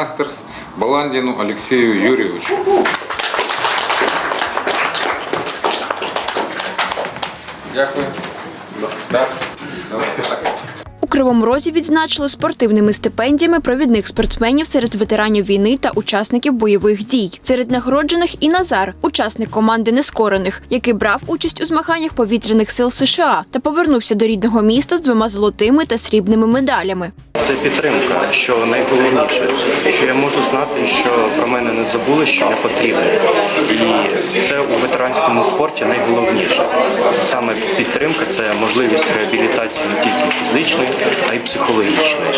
Мастерс Баландину Алексею Юрьевичу. Дякую. У Кривому Розі відзначили спортивними стипендіями провідних спортсменів серед ветеранів війни та учасників бойових дій. Серед нагороджених і Назар, учасник команди нескорених, який брав участь у змаганнях повітряних сил США та повернувся до рідного міста з двома золотими та срібними медалями. Це підтримка, що найголовніше, що я можу знати, що про мене не забули, що я потрібен. І це у ветеранському спорті найголовніше. Це саме підтримка, це можливість реабілітації не тільки фізичної, а й психологічної.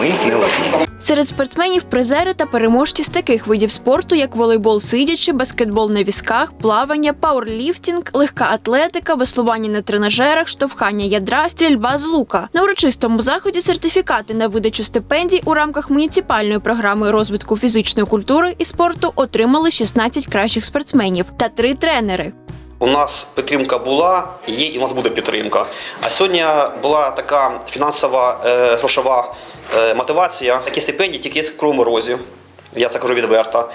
Ми не одні. Серед спортсменів призери та переможці з таких видів спорту, як волейбол сидячи, баскетбол на візках, плавання, пауерліфтінг, легка атлетика, веслування на тренажерах, штовхання ядра, стрільба з лука. На урочистому заході сертифікати на видачу стипендій у рамках муніципальної програми розвитку фізичної культури і спорту отримали 16 кращих спортсменів та три тренери. У нас підтримка була, є і у нас буде підтримка. А сьогодні була така фінансова е, грошова е, мотивація. Такі стипендії тільки є в Кривому Розі. Я це кажу відверто.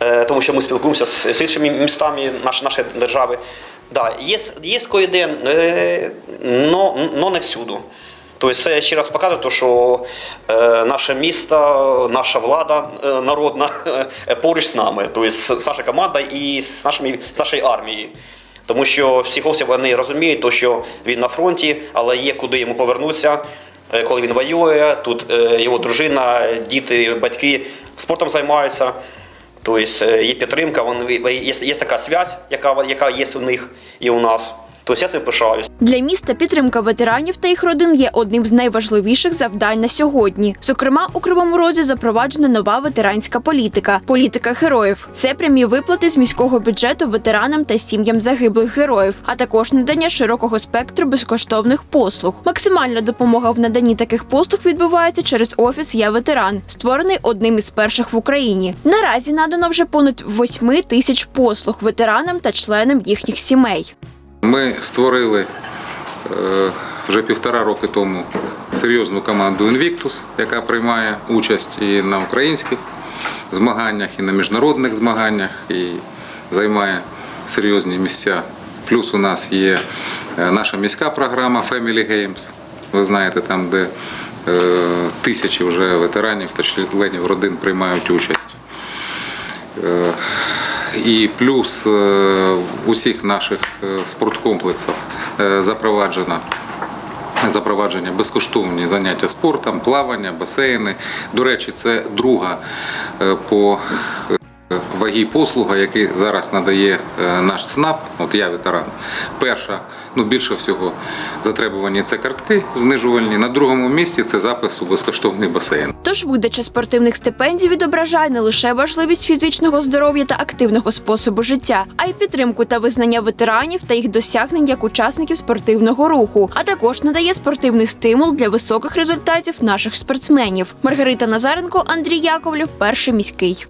Е, тому що ми спілкуємося з, з іншими містами наш, нашої держави. Да, є, є коїде, е, но, но не всюду. Тобто це ще раз показує, то, що е, наше місто, наша влада е, народна е, поруч з нами, тобто з наша команда і з, нашими, з нашої армії. Тому що всі хлопці вони розуміють, то, що він на фронті, але є куди йому повернутися, коли він воює. Тут його дружина, діти, батьки спортом займаються. Тобто є підтримка, є, така зв'язь, яка є у них і у нас. Тобто я цим пишаюсь. Для міста підтримка ветеранів та їх родин є одним з найважливіших завдань на сьогодні. Зокрема, у Кривому Розі запроваджена нова ветеранська політика політика героїв. Це прямі виплати з міського бюджету ветеранам та сім'ям загиблих героїв, а також надання широкого спектру безкоштовних послуг. Максимальна допомога в наданні таких послуг відбувається через офіс Я ветеран, створений одним із перших в Україні. Наразі надано вже понад 8 тисяч послуг ветеранам та членам їхніх сімей. Ми створили е, вже півтора роки тому серйозну команду Invictus, яка приймає участь і на українських змаганнях, і на міжнародних змаганнях, і займає серйозні місця. Плюс у нас є е, наша міська програма Family Games. Ви знаєте, там, де е, тисячі вже ветеранів та членів родин приймають участь. Е, І плюс е, в усіх наших е, спорткомплексах е, запроваджено запровадження безкоштовні заняття спортом, плавання, басейни. До речі, це друга е, по е, вагі послуга, які зараз надає е, наш ЦНАП. От я ветеран. Перша, ну більше всього, затребувані це картки знижувальні. На другому місці це запис у безкоштовний басейн. Тож видача спортивних стипендій відображає не лише важливість фізичного здоров'я та активного способу життя, а й підтримку та визнання ветеранів та їх досягнень як учасників спортивного руху, а також надає спортивний стимул для високих результатів наших спортсменів. Маргарита Назаренко, Андрій Яковлів, перший міський.